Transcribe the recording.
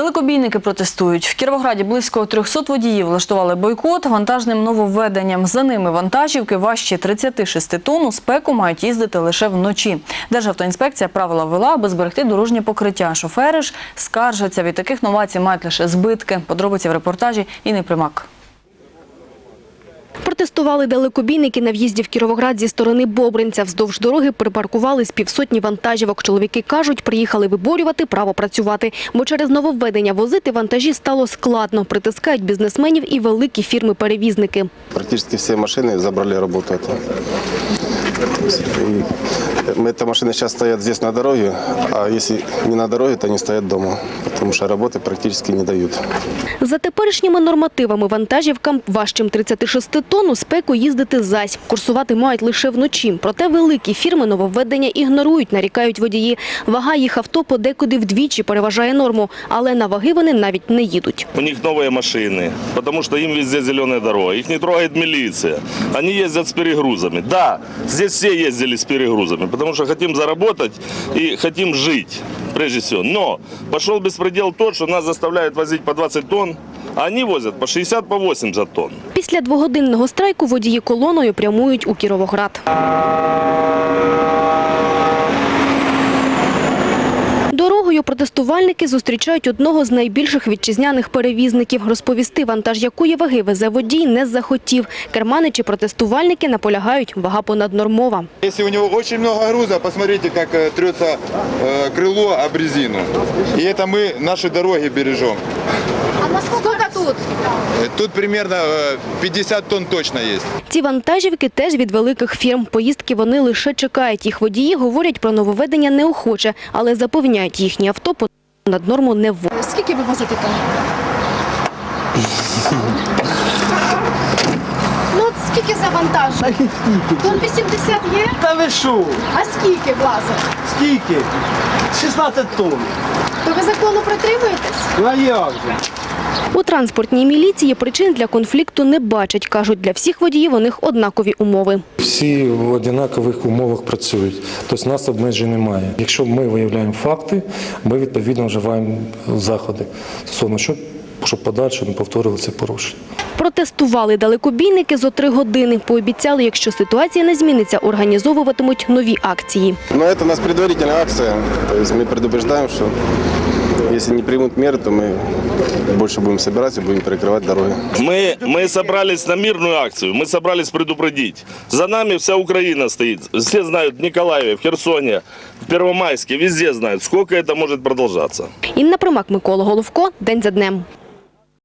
Далекобійники протестують. В Кіровограді близько 300 водіїв влаштували бойкот вантажним нововведенням. За ними вантажівки важчі 36 тонн у спеку мають їздити лише вночі. Державтоінспекція правила ввела, аби зберегти дорожнє покриття. Шофери ж скаржаться. Від таких новацій мають лише збитки. Подробиці в репортажі Інни Примак. Протестували далекобійники на в'їзді в Кіровоград зі сторони Бобринця. Вздовж дороги припаркували з півсотні вантажівок. Чоловіки кажуть, приїхали виборювати право працювати. Бо через нововведення возити вантажі стало складно. Притискають бізнесменів і великі фірми-перевізники. Практично всі машини забрали работу. эту. И эта машины сейчас стоят здесь на дороге, а если не на дороге, то они стоят дома, потому что работы практически не дают. За теперішніми нормативами вантажівкам важчим 36 тонн у спеку їздити зась. Курсувати мають лише вночі. Проте великі фірми нововведення ігнорують, нарікають водії. Вага їх авто подекуди вдвічі переважає норму, але на ваги вони навіть не їдуть. У них новые машины, потому что им везде зеленая дорога. Их не трогает милиция. Они ездят с перегрузами. Да, здесь все ездили с перегрузами, потому что хотим заработать и хотим жить, прежде всего. Но пошел беспредел тот, что нас заставляют возить по 20 тонн, а они возят по 60, по 80 тонн. Після двогодинного страйку водії колоною прямують у Кіровоград. протестувальники зустрічають одного з найбільших вітчизняних перевізників. Розповісти вантаж якої ваги везе водій не захотів. Керманичі протестувальники наполягають вага понаднормова. Если у него очень много груза, посмотрите, как э, трется э, крыло об резину. И это мы наши дороги бережем. А наскільки тут? Э, Тут примерно э, 50 тонн точно есть. Ці вантажівки теж від великих фірм. Поїздки вони лише чекають. Їх водії говорять про нововведення неохоче, але запевняють, їхні авто понад норму не вводять. Скільки ви возите там? Ну, от скільки за вантаж? Тон 80 є? Та ви що? А скільки влазить? Скільки? 16 тонн. То ви закону притримуєтесь? А як же? У транспортній міліції причин для конфлікту не бачать. Кажуть, для всіх водіїв у них однакові умови. Всі в однакових умовах працюють, тобто нас обмежень немає. Якщо ми виявляємо факти, ми відповідно вживаємо заходи стосовно щоб, щоб подальше не повторилися порушення. Протестували далекобійники зо три години. Пообіцяли, якщо ситуація не зміниться, організовуватимуть нові акції. Но это у нас предварительная акция, то есть мы предупреждаем, что если не примут меры, то мы больше будем собираться и будем перекрывать дороги. Мы, мы собрались на мирную акцию, мы собрались предупредить. За нами вся Украина стоит. Все знают в Николаеве, в Херсоне, в Первомайске, везде знают, сколько это может продолжаться. Інна Примак, Микола Головко. День за днем.